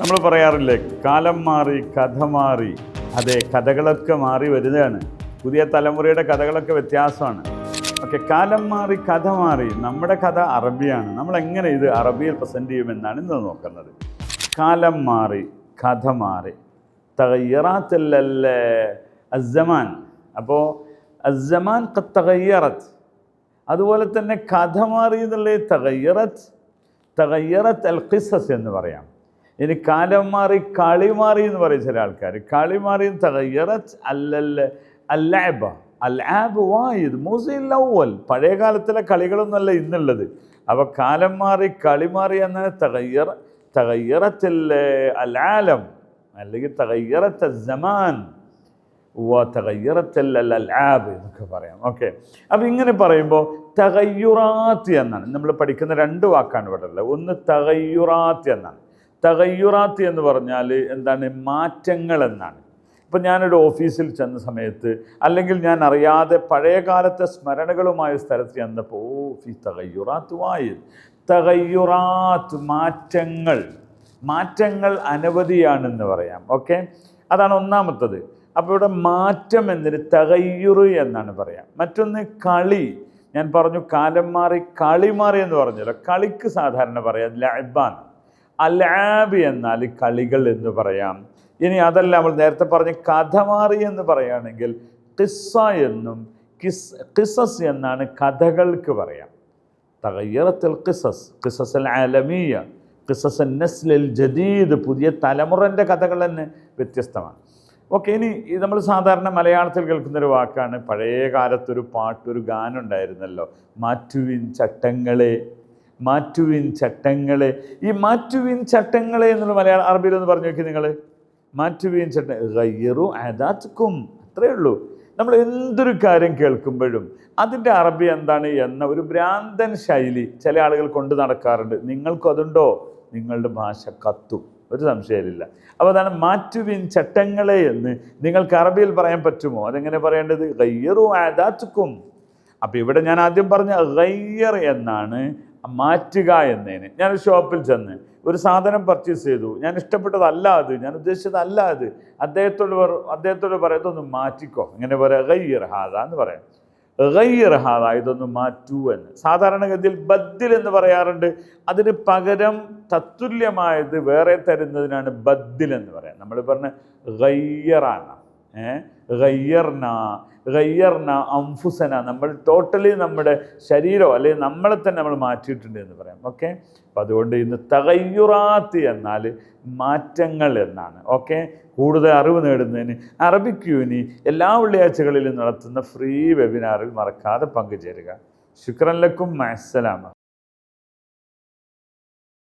നമ്മൾ പറയാറില്ലേ കാലം മാറി കഥ മാറി. അതെ കഥകളൊക്കെ മാറി വരുന്നതാണ്. പുതിയ തലമുറയുടെ കഥകളൊക്കെ വ്യത്യാസമാണ്. ഓക്കെ കാലം മാറി കഥ മാറി. നമ്മുടെ കഥ അറബിയാണ്. നമ്മൾ എങ്ങനെ ഇത് അറബിയിൽ പ്രസന്റ് ചെയ്യുമെന്നാണ് ഇന്ന് നോക്കുന്നത്. കാലം മാറി കഥ മാറി. തകയ്യറാത്തല്ലല്ലേ അസമാൻ അപ്പോൾ അസമാൻ തകയ്യറത്ത് അതുപോലെ തന്നെ കഥ മാറി എന്നുള്ളത് തകയ്യറത്ത് തകയ്യറത്ത് അൽ ഖിസസ് എന്ന് പറയാം. ഇനി കാലം മാറി കളി മാറി എന്ന് പറയും ചില ആൾക്കാർ. കളി മാറി തയ്യറത്ത് അല്ലല്ല അല്ലാബ. അല്ലാബ് വായത് മൂസിൽ അവൽ പഴയ കാലത്തിലെ കളികളൊന്നുമല്ല ഇന്നുള്ളത്. അപ്പോൾ കാലം മാറി കളി മാറി എന്നാണ് തയ്യറ തയ്യറത്തിൽ അലാലം അല്ലെങ്കിൽ തകയ്യറത്ത ജമാൻ തകയ്യറത്തല്ല അൽആബ് എന്നൊക്കെ പറയാം. ഓക്കെ. അപ്പം ഇങ്ങനെ പറയുമ്പോൾ തകയ്യുറാത്ത് എന്നാണ്. നമ്മൾ പഠിക്കുന്ന രണ്ട് വാക്കാണ് ഇവിടെ ഉള്ളത്. ഒന്ന് തകയ്യുറാത്ത് എന്നാണ്. തകയ്യുറാത്ത് എന്ന് പറഞ്ഞാൽ എന്താണ് മാറ്റങ്ങൾ എന്നാണ്. ഇപ്പം ഞാനൊരു ഓഫീസിൽ ചെന്ന സമയത്ത് അല്ലെങ്കിൽ ഞാൻ അറിയാതെ പഴയകാലത്തെ സ്മരണകളുമായ സ്ഥലത്ത് ചെന്നപ്പോൾ ഓ ഫി തകയ്യുറാത്ത് വായി. തകയ്യുറാത്ത് മാറ്റങ്ങൾ. മാറ്റങ്ങൾ അനവധിയാണെന്ന് പറയാം. ഓക്കെ? അതാണ് ഒന്നാമത്തത്. അപ്പോൾ ഇവിടെ മാറ്റം എന്നൊരു തകയ്യുറ് എന്നാണ് പറയാം. മറ്റൊന്ന് കളി. ഞാൻ പറഞ്ഞു കാലം മാറി കളി മാറി എന്ന് പറഞ്ഞല്ലോ. കളിക്ക് സാധാരണ പറയാം ലഅബാൻ അലാബ് എന്നാൽ കളികൾ എന്ന് പറയാം. ഇനി അതല്ല നമ്മൾ നേരത്തെ പറഞ്ഞ കഥ മാറി എന്ന് പറയുകയാണെങ്കിൽ കിസ്സ എന്നും കിസ് കിസസ് എന്നാണ് കഥകൾക്ക് പറയാം. തകയ്യറത്തിൽ കിസസ് കിസസ് അൽ ആലമീയ കിസസ് നസ്ലിൽ ജദീദ് പുതിയ തലമുറന്റെ കഥകൾ തന്നെ വ്യത്യസ്തമാണ്. ഓക്കെ ഇനി നമ്മൾ സാധാരണ മലയാളത്തിൽ കേൾക്കുന്നൊരു വാക്കാണ്. പഴയ കാലത്തൊരു പാട്ടൊരു ഗാനം ഉണ്ടായിരുന്നല്ലോ മാറ്റുവിൻ ചട്ടങ്ങളെ മാറ്റുവിൻ ചട്ടങ്ങളെ. ഈ മാറ്റുവിൻ ചട്ടങ്ങളെ എന്നുള്ള മലയാള അറബിയിൽ ഒന്ന് പറഞ്ഞു നോക്കി നിങ്ങൾ മാറ്റുവിൻ ചട്ട ഗയ്യറു അതാത്തുക്കും അത്രയേ ഉള്ളൂ. നമ്മൾ എന്തൊരു കാര്യം കേൾക്കുമ്പോഴും അതിന്റെ അറബി എന്താണ് എന്ന ഒരു ഭ്രാന്തൻ ശൈലി ചില ആളുകൾ കൊണ്ട് നടക്കാറുണ്ട്. നിങ്ങൾക്കും അതുണ്ടോ? നിങ്ങളുടെ ഭാഷ കത്തും. ഒരു സംശയമില്ല അപ്പോൾ അതാണ് മാറ്റുവിൻ ചട്ടങ്ങളെ എന്ന് നിങ്ങൾക്ക് അറബിയിൽ പറയാൻ പറ്റുമോ? അതെങ്ങനെ പറയേണ്ടത്? ഗയ്യറു ആദാത്തുക്കും അപ്പോൾ ഇവിടെ ഞാൻ ആദ്യം പറഞ്ഞ ഗയ്യർ എന്നാണ് മാറ്റുക എന്നതിന് ഞാൻ ഷോപ്പിൽ ചെന്ന് ഒരു സാധനം പർച്ചേസ് ചെയ്തു. ഞാൻ ഇഷ്ടപ്പെട്ടതല്ല അത്. ഞാൻ ഉദ്ദേശിച്ചതല്ല അത്. അദ്ദേഹത്തോട് അദ്ദേഹത്തോട് പറയാം ഇതൊന്ന് മാറ്റിക്കോ. ഇങ്ങനെ പറയാം ഗയ്യർ ഹാദ എന്ന് പറയാം. ഗയ്യർ ഹാദ ഇതൊന്ന് മാറ്റൂ എന്ന്. സാധാരണഗതിയിൽ ബദ്ദിൽ എന്ന് പറയാറുണ്ട്. അതിന് പകരം തത്തുല്യമായത് വേറെ തരുന്നതിനാണ് ബദ്ദിൽ എന്ന് പറയാം. നമ്മൾ പറഞ്ഞ ഗയ്യറാണ്. ഗയ്യർന ഗയ്യർന അംഫുസന. നമ്മൾ ടോട്ടലി നമ്മുടെ ശരീരം അല്ലെങ്കിൽ നമ്മളെ തന്നെ നമ്മൾ മാറ്റിയിട്ടുണ്ട് എന്ന് പറയാം. ഓക്കെ അപ്പം അതുകൊണ്ട് ഇന്ന് തകയ്യുറാത്ത് എന്നാൽ മാറ്റങ്ങൾ എന്നാണ്. ഓക്കെ കൂടുതൽ അറിവ് നേടുന്നതിന് അറബിക് യൂനി എല്ലാ വെള്ളിയാഴ്ചകളിലും നടത്തുന്ന ഫ്രീ വെബിനാറിൽ മറക്കാതെ പങ്കുചേരുക. ശുക്രൻ ലക്കും മഅസ്സലാമ